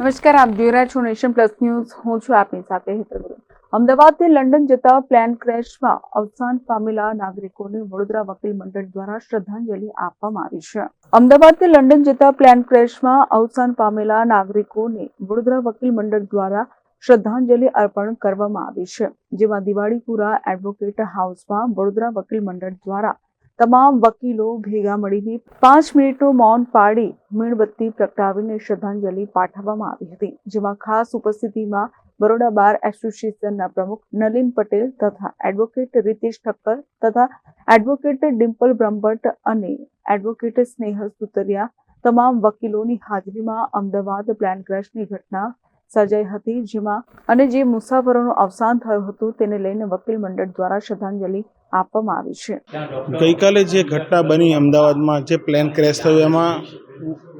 નમસ્કાર, આપ જોઈ રહ્યા છો નેશન પ્લસ ન્યૂઝ. હું છું આપની સાથે હેતલ. અમદાવાદથી લંડન જતા પ્લેન ક્રેશમાં અવસાન પામેલા નાગરિકોને વડોદરા વકીલ મંડળ દ્વારા શ્રદ્ધાંજલિ આપવામાં આવી છે. અમદાવાદથી લંડન જતા પ્લેન ક્રેશમાં અવસાન પામેલા નાગરિકોને વડોદરા વકીલ મંડળ દ્વારા શ્રદ્ધાંજલિ અર્પણ કરવામાં આવી છે. જેમાં દિવાળીપુરા એડવોકેટ હાઉસમાં વડોદરા વકીલ મંડળ દ્વારા તમામ વકીલો ભેગા મળીને પાંચ મિનિટનું મૌન પાડી મીણબત્તી પ્રગટાવીને શ્રદ્ધાંજલિ પાઠવવામાં આવી હતી. જેમાં ખાસ ઉપસ્થિતિમાં બરોડા બાર એસોસિએશનના પ્રમુખ નલિન પટેલ તથા એડવોકેટ રીતેશ ઠક્કર તથા એડવોકેટ ડિમ્પલ બ્રહ્મભટ્ટ અને એડવોકેટ સ્નેહલ સુતરિયા, તમામ વકીલોની હાજરીમાં અમદાવાદ પ્લાન ક્રેશની ઘટના સર્જાઈ હતી, જેમાં અને જે મુસાફરોનું અવસાન થયું હતું, તેને લઈને વકીલ મંડળ દ્વારા શ્રદ્ધાંજલિ આપવામાં આવી છે. ગઈકાલે જે ઘટના બની અમદાવાદમાં, જે પ્લેન ક્રેશ થયું, એમાં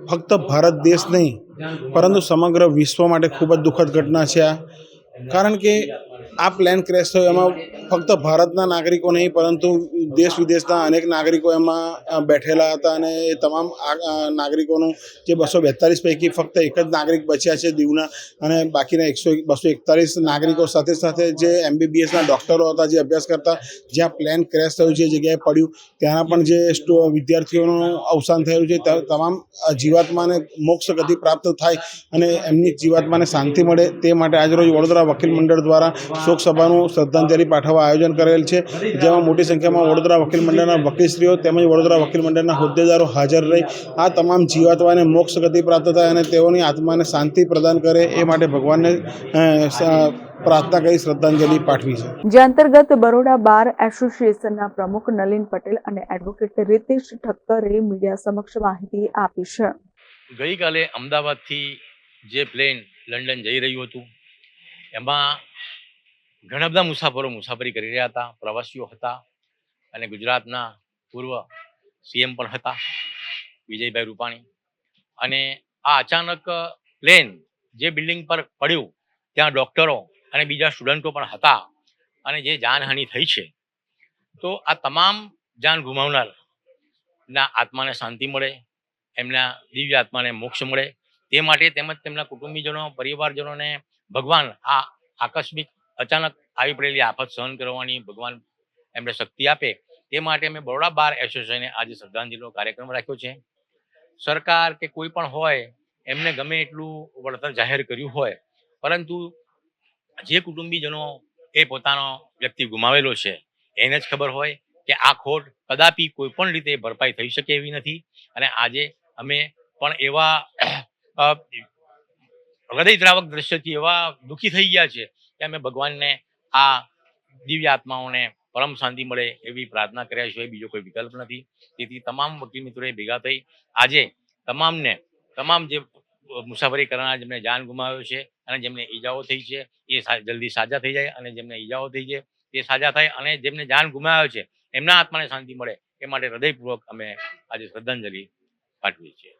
ફક્ત ભારત દેશ નહીં, પરંતુ સમગ્ર વિશ્વ માટે ખૂબ જ દુઃખદ ઘટના છે આ. કારણ કે આ પ્લેન ક્રેશ થયો, એમાં ફક્ત ભારતના નાગરિકો નહીં, પરંતુ દેશ વિદેશના અનેક નાગરિકો એમાં બેઠેલા હતા અને એ તમામ નાગરિકોનું જે બસો બેતાલીસ પૈકી ફક્ત એક જ નાગરિક બચ્યા છે, દીવના, અને બાકીના એકસો બસો એકતાલીસ નાગરિકો સાથે સાથે જે એમબીબીએસના ડૉક્ટરો હતા, જે અભ્યાસ કરતા, જ્યાં પ્લેન ક્રેશ થયું છે જગ્યાએ પડ્યું. ત્યાંના પણ જે વિદ્યાર્થીઓનું અવસાન થયેલું છે તમામ જીવાત્માને મોક્ષ ગતિ પ્રાપ્ત થાય અને એમની જીવાત્માને શાંતિ મળે. તે માટે આજરોજ વડોદરા વકીલ મંડળ દ્વારા શોક સભાનું શ્રદ્ધાંજલિ પાઠવવા આયોજન કરેલ છે જેમાં મોટી સંખ્યામાં વડોદરા વકીલ મંડળના વકીલશ્રીઓ તેમજ વડોદરા વકીલ મંડળના હોદ્દેદારો હાજર રહી. આ તમામ જીવાત્માને મોક્ષ ગતિ પ્રાપ્ત થાય અને તેઓની આત્માને શાંતિ પ્રદાન કરે એ માટે ભગવાનને પ્રાર્થના કરી શ્રદ્ધાંજલિ પાઠવી છે. જે અંતર્ગત બરોડા બાર એસોસિએશનના પ્રમુખ નલિન પટેલ અને એડવોકેટ રીતેશ ઠક્કરે મીડિયા સમક્ષ માહિતી આપી છે. ગઈકાલે અમદાવાદથી જે પ્લેન લંડન જઈ રહ્યું હતું એમાં ઘણા બધા મુસાફરો મુસાફરી કરી રહ્યા હતા, પ્રવાસીઓ હતા અને ગુજરાતના પૂર્વ સીએમ પણ હતા, વિજયભાઈ રૂપાણી. અને આ અચાનક પ્લેન જે બિલ્ડિંગ પર પડ્યું, ત્યાં ડોક્ટરો અને બીજા સ્ટુડન્ટો પણ હતા અને જે જાનહાનિ થઈ છે, તો આ તમામ જાન ગુમાવનાર ના આત્માને શાંતિ મળે, એમના દિવ્ય આત્માને મોક્ષ મળે. તે માટે તેમજ તેમના કુટુંબીજનો, પરિવારજનોને ભગવાન આ આકસ્મિક અચાનક આવી પડેલી આફત સહન કરવાની, ભગવાન એમને શક્તિ આપે તે માટે અમે બરોડા બાર એસોસિએશને આજે શ્રદ્ધાંજલિનો કાર્યક્રમ રાખ્યો છે. સરકાર કે કોઈ પણ હોય, એમને ગમે એટલું વળતર જાહેર કર્યું હોય, પરંતુ જે કુટુંબીજનો એ પોતાનો વ્યક્તિ ગુમાવેલો છે, એને જ ખબર હોય કે આ ખોટ કદાપી કોઈ પણ રીતે ભરપાઈ થઈ શકે એવી નથી. અને આજે અમે પણ એવા હૃદય હૃદયદ્રાવક દ્રશ્યથી એવા દુઃખી થઈ ગયા છે કે અમે ભગવાનને આ દિવ્ય આત્માઓને પરમ શાંતિ મળે એવી પ્રાર્થના કર્યા સિવાય બીજો કોઈ વિકલ્પ નથી. તેથી તમામ વકીલ મિત્રોએ ભેગા થઈ આજે તમામને તમામ જે મુસાફરી કરનાર જેમને જાન ગુમાવ્યો છે અને જેમને ઈજાઓ થઈ છે, એ જલ્દી સાજા થઈ જાય અને જેમને ઈજાઓ થઈ છે, એ સાજા થાય અને જેમને જાન ગુમાવ્યો છે, એમના આત્માને શાંતિ મળે એ માટે હૃદયપૂર્વક અમે આજે શ્રદ્ધાંજલિ પાઠવીએ છીએ.